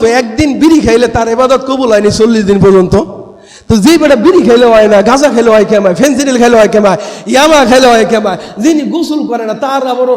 তো একদিন বিড়ি খাইলে তার এবাদত কবুল হয়নি চল্লিশ দিন পর্যন্ত। তো যে বেটা বিড়ি খেলে হয় না, গাঁজা খেলে হয় কেমায়, ফেন্সিডিল খেলে হয় কেমায়, ইয়ামা খেলে হয় কেমায়, যিনি গোসল করে না, তার আবারও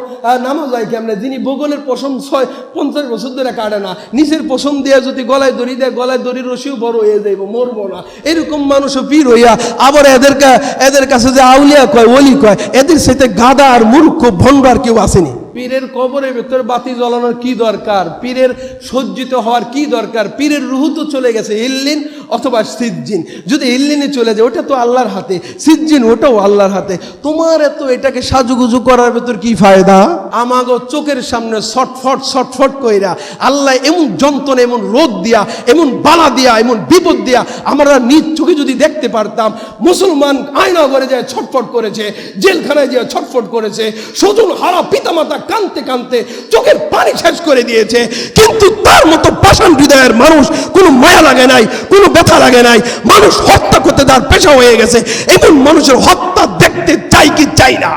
নামাজ হয় কেমনে? যিনি বগলের পশম ছয়, পঞ্চাশ বছর ধরে কাটে না, নিচের পশম দিয়ে যদি গলায় দড়ি দেয়, গলায় দড়ি রশিও বড় হয়ে যাইব, মরবো না। এরকম মানুষও পীর হইয়া আবার এদেরকে, এদের কাছে যে আউলিয়া কয়, ওলি কয়, এদের সাথে গাদা আর মূর্খ ভণ্ড আর কেউ আসেনি। পীরের কবরের ভেতরে বাতি জ্বালানোর কি দরকার? পীরের সজ্জিত হওয়ার কি দরকার? পীরের রুহু তো চলে গেছে, ইল্লিন অথবা সিজ্জিন। যদি ইল্লিনে চলে যায়, ওটা তো আল্লাহর হাতে। সিজ্জিন, ওটাও আল্লাহর হাতে। তোমার এত এটাকে সাজুগুজু করার ভেতর কি ফায়দা? আমাগো চোখের সামনে ছটফট ছটফট কইরা আল্লাহ এমন যন্ত্রণা, এমন রোদ দিয়া, এমন বালা দিয়া, এমন বিপদ দিয়া আমরা নিজ চোখে যদি দেখতে পারতাম, মুসলমান আয়না ঘরে যায় ছটফট করেছে, জেলখানায় যায় ছটফট করেছে স্বজন হারা পিতামাতা কানতে কানতে চোখের পানি শেষ করে দিয়েছে, কিন্তু তার মতো পাষাণ হৃদয়ের মানুষ কোনো মায়া লাগে নাই, কোনো ব্যথা লাগে নাই। মানুষ হত্যা করতে তার পেশা হয়ে গেছে, এমন মানুষের হত্যা দেখতে চাই কি চাই না।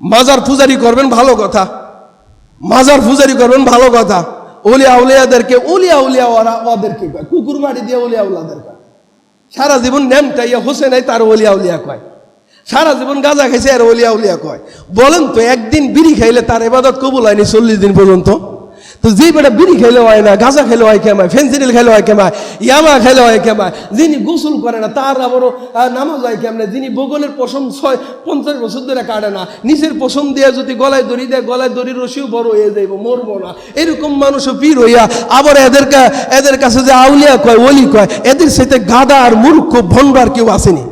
মাজার পূজারি করবেন, ভালো কথা। মাজার পূজারি করবেন, ভালো কথা। উলিয়া উলিয়াদেরকে, উলিয়া উলিয়া ওরা ওদেরকে কয়, কুকুর মাটি দিয়ে উলিয়া উল্লাদের সারা জীবন নেমটাইয়া হোসেনাই তার ওলিয়া উলিয়া কয়। সারা জীবন গাঁজা খাইছে আর ওলিয়া উলিয়া কয়। বলেন তো, একদিন বিড়ি খাইলে তার এবাদত কবুল হয়নি চল্লিশ দিন পর্যন্ত? তো যে বেটা বিড়ি খেলে হয় না, গাঁজা খেলে হয় কেমায় ফেন্সিডিল খেলে হয় কেমায় ইয়ামা খেলে হয় কেমায় যিনি গোসল করে না, তার আবারও নামাজ হয় কেমনে, যিনি বগলের পশম ছয়, পঞ্চাশ বছর ধরে কাটে না নিচের পশম দিয়ে যদি গলায় দড়ি দেয়, গলায় দড়ি রশিও বড় হয়ে যাইব, মরবো না। এরকম মানুষও পীর হইয়া আবার এদের কা- এদের কাছে যে আউলিয়া কয়, ওলি কয়, এদের সাথে গাদা আর মূর্খ ভণ্ড আর কেউ আসেনি।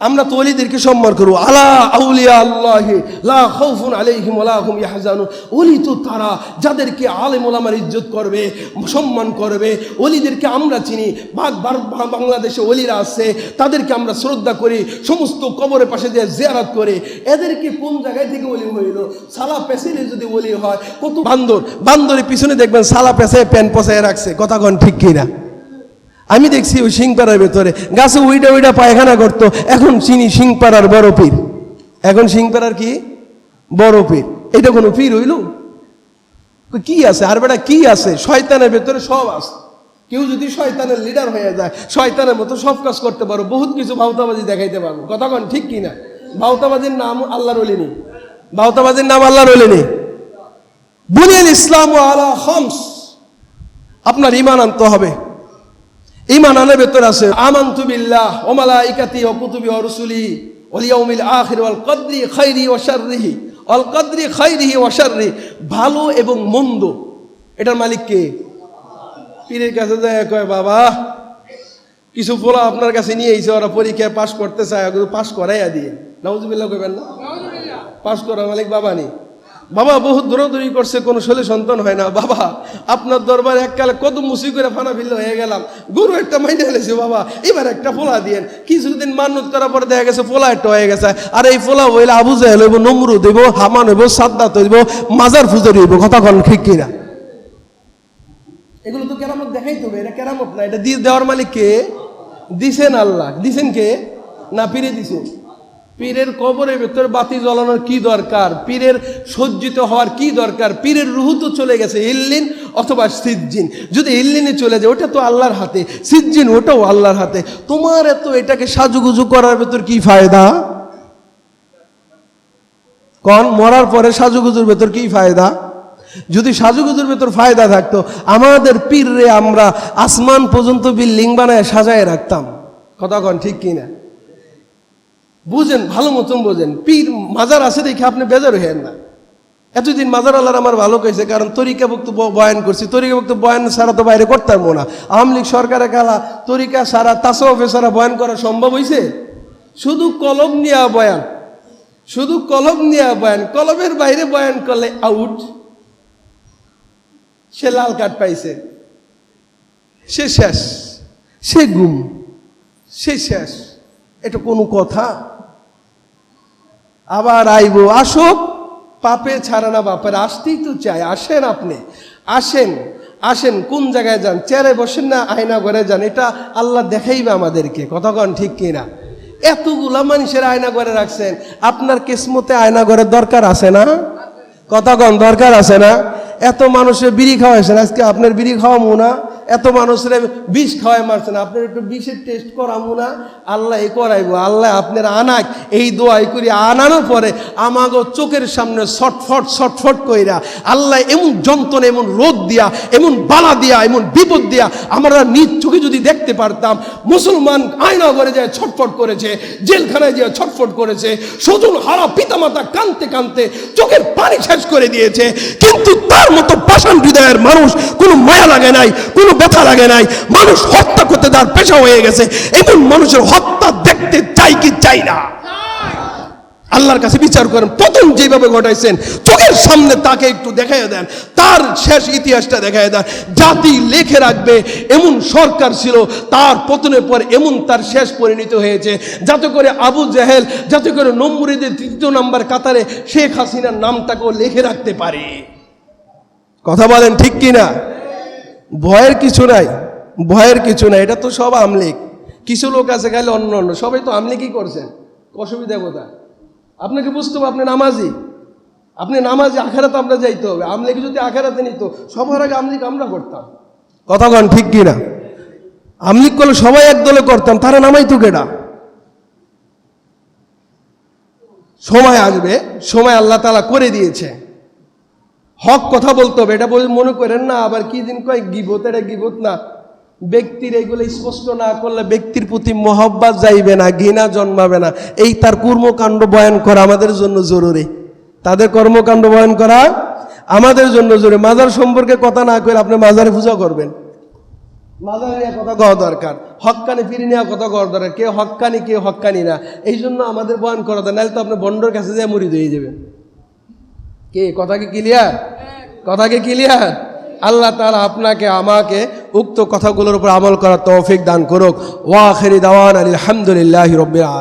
আমরা তো অলিদেরকে সম্মান করব। আলা আউলিয়া আল্লাহ, লা খাউফুন আলাইহিম ওয়া লা হুম ইয়াহজানুন। ওলি তো তারা যাদেরকে আলেম ওলামার ইজ্জত করবে, সম্মান করবে অলিদেরকে আমরা চিনি। বাগ ভারত বা- বাংলাদেশে অলিরা আছে, তাদেরকে আমরা শ্রদ্ধা করি, সমস্ত কবরের পাশে দিয়ে জিয়ারত করে। এদেরকে কোন জায়গায় থেকে অলি হইল? সালা পেছনে যদি অলি হয়, কত বান্দর, বান্দরের পিছনে দেখবেন সালা পেছে প্যান পচায় রাখছে। কথা কন ঠিক কিনা? আমি দেখছি ওই সিংপাড়ার ভেতরে। গাছে উইডা উইডা পায়খানা করতো। এখন চিনি সিংপাড়ার বড় পীর। এখন সিংপাড়ার কি? বড় পীর। এটা কোনো পীর হইল? কি আছে? আর বেটা কি আছে? শয়তানের ভেতরে সব আছে। কেউ যদি শয়তানের লিডার হয়ে যায়, শয়তানের মতো সব কাজ করতে পারো। বহুত কিছু ভাওতাবাজি দেখাইতে পারব। কথা কন, ঠিক কি না? নাম আল্লাহ রলিনি ভাওতাবাজির নাম আল্লাহ রলিনি বুনিয়াল ইসলাম আলা হমস আপনার ইমান আনতে হবে। ইমান আনার ভেতর আছে আমান্তু বিল্লাহ ও মালাইকাতি ও কুতুবি ও রসুলি ওল ইয়াউমিল আখির ওয়াল কদরি খাইরি ও শাররিহি অল কদরি খাইরিহি ও শাররি ভালো এবং মন্দ। এটার মালিক কে? পীরের কাছে যায় কয় বাবা কিছু পোলা আপনার কাছে নিয়ে এসে ওরা পরীক্ষায় পাশ করতে চায় পাশ করাইয়া দিয়ে। নাউজুবিল্লাহ কইবেন না? পাশ করার মালিক বাবা নেই। বাবা, বহুত দৌড়াদৌড়ি করছে, কোনো ছেলে সন্তান হয় না। বাবা, আপনার দরবারে এককালে কত মুসি করে ফানা ফিল্ল হয়ে গেলাম। গরু একটা মাইনে ফেলেছে বাবা। এবার একটা পোলা দিয়েন। কিছুদিন মান্যত করার পরে দেখা গেছে পোলা একটা হয়ে গেছে। আর এই পোলা হইলে আবু জাহেল হইব নমরু দেব হামান হইব, সাদ্দাত হইব, মাজার ফুজর হইব। কথা কন ঠিক কিনা? এগুলো তো কেরামত দেখাই তো এটা কেরামত না। এটা দিয়ে দেওয়ার মালিক কে? দিছেন আল্লাহ। দিছেন কে? না পীরে দিছেন? পীরের কবরের ভেতর বাতি জ্বালানোর কি দরকার? পীরের সজ্জিত হওয়ার কি দরকার? পীরের রুহু তো চলে গেছে ইল্লিন অথবা সিজ্জিন। যদি ইল্লিনে চলে যায়, ওটা তো আল্লাহর হাতে। সিজ্জিন, ওটাও আল্লাহর হাতে। তোমার এত এটাকে সাজুগুজু করার ভেতর কি ফায়দা? কন, মরার পরে সাজুগুজুর ভেতর কি ফায়দা? যদি সাজুগুজুর ভেতর ফায়দা থাকতো, আমাদের পীররে আমরা আসমান পর্যন্ত বিল্ডিং বানায় সাজায় রাখতাম। কথা কন, ঠিক কিনা? বুঝেন, ভালো মতন বোঝেন। পীর মাজার আছে দেখে আপনি বেজার হইয়েন না। এতদিন মাজার আল্লাহর আমার ভালো কইছে, কারণ তরিকা ভক্ত বয়ান করছি। তরিকা ভক্ত বয়ান সারা তো বাইরে করতাম না। আওয়ামী লীগ সরকারের কালা তরিকা সারা তাসওয়াফে সারা বয়ান করা সম্ভব হয়েছে শুধু কলম নিয়ে বয়ান। শুধু কলম নিয়ে বয়ান। কলমের বাইরে বয়ান করলে আউট সে লাল কার্ড পাইছে। সে শেষ। সে গুম। সে শেষ। এটা কোনো কথা? আবার আইব, আসুক, পাপে ছাড়া না বাপের, আসতেই তো চাই আসেন আপনি, আসেন আসেন, কোন জায়গায় যান, চেয়ারে বসেন না, আয়না ঘরে যান, এটা আল্লাহ দেখাইবে আমাদেরকে কতক্ষণ ঠিক কিনা? এতগুলা মানুষের আয়না ঘরে রাখছেন, আপনার কিসমতে আয়না ঘরের দরকার আছে না? কতক্ষণ দরকার আছে না? এত মানুষের বিড়ি খাওয়াইছেন, আজকে আপনার বিড়ি খাওয়ামু না? এত মানুষের বিষ খাওয়াই মারছেন আপনার একটু বিষের টেস্ট করামু না। আল্লাহ এ আল্লাহ আপনার আনাক। এই দোয়াই করি। আনানোর পরে আমাগো চোখের সামনে ছটফট ছটফট কইরা আল্লাহ এমন যন্ত্রণা, এমন রোদ দিয়া, এমন বালা দিয়া, এমন বিপদ দিয়া আমরা নিজ চোখে যদি দেখতে পারতাম, মুসলমান আয়না ঘরে যায় ছটফট করেছে, জেলখানায় যায় ছটফট করেছে স্বজন হারা পিতামাতা কানতে কানতে চোখের পানি শেষ করে দিয়েছে। কিন্তু তার মতো পাষাণ হৃদয়ের মানুষ কোনো মায়া লাগে নাই, কোনো ব্যথা লাগে নাই। মানুষ হত্যা করতে তার পেশা হয়ে গেছে। এমন মানুষের হত্যা দেখতে চাই কি চাই না। আল্লাহর কাছে বিচার করেন। প্রথম যেভাবে ঘটাইছেন, চোখের সামনে তাকে একটু দেখাই দেন। তার শেষ ইতিহাসটা দেখাই দেন। জাতি লেখে রাখবে, এমন সরকার ছিল, তার পতনের পর এমন তার শেষ পরিণত হয়েছে। যাতে করে আবু জাহেল, যাতে করে নম্বরীদের তৃতীয় নাম্বার কাতারে শেখ হাসিনার নামটাকেও লিখে রাখতে পারে। কথা বলেন ঠিক কি না ভয়ের কিছু নাই, ভয়ের কিছু নাই, এটা তো সব আমলিক। কিছু লোক আছে খালি অন্য অন্য, সবাই তো আমলিকই করছেন, অসুবিধা কোথায়? আপনাকে বুঝতে হবে, আপনি নামাজি। আপনি নামাজি, আখারাতে আমরা যাইতে হবে। আমলিকে যদি আখারাতে নিত, সবার আগে আমলিক আমরা করতাম। কথা কন ঠিক কি না? আমলিক করলে সবাই একদলে করতাম, তারা নামাইতো কেডা? সময় আসবে, সময় আল্লাহ তালা করে দিয়েছে। হক কথা বলতে হবে, এটা বলে মনে করেন না, আবার কি দিন কয়, গিবত এটা গিবত না। ব্যক্তির এগুলো স্পষ্ট না করলে ব্যক্তির প্রতি মহব্বাত যাইবে না, ঘৃণা জন্মাবে না। এই তার কর্মকাণ্ড বয়ান করা আমাদের জন্য জরুরি। তাদের কর্মকাণ্ড বয়ান করা আমাদের জন্য জরুরি। মাজার সম্পর্কে কথা না করে আপনি মাজারে পূজা করবেন। মাজার কথা কওয়া দরকার। হক্কানি ফিরে নেওয়া কথা কওয়া দরকার। কে হক্কানি কে হক্কানি না। এই জন্য আমাদের বয়ান করা দরকার। নাহলে তো আপনি বন্ডর কাছে যেয়ে মরিদ হয়ে যাবেন। কে? কথা কি ক্লিয়ার কথা কি ক্লিয়ার আল্লাহ তালা আপনাকে, আমাকে উক্ত কথাগুলোর উপর আমল করার তৌফিক দান করুক। ওয়া ওয়াখেরি দাওয়ান আলহামদুলিল্লাহ রবিআ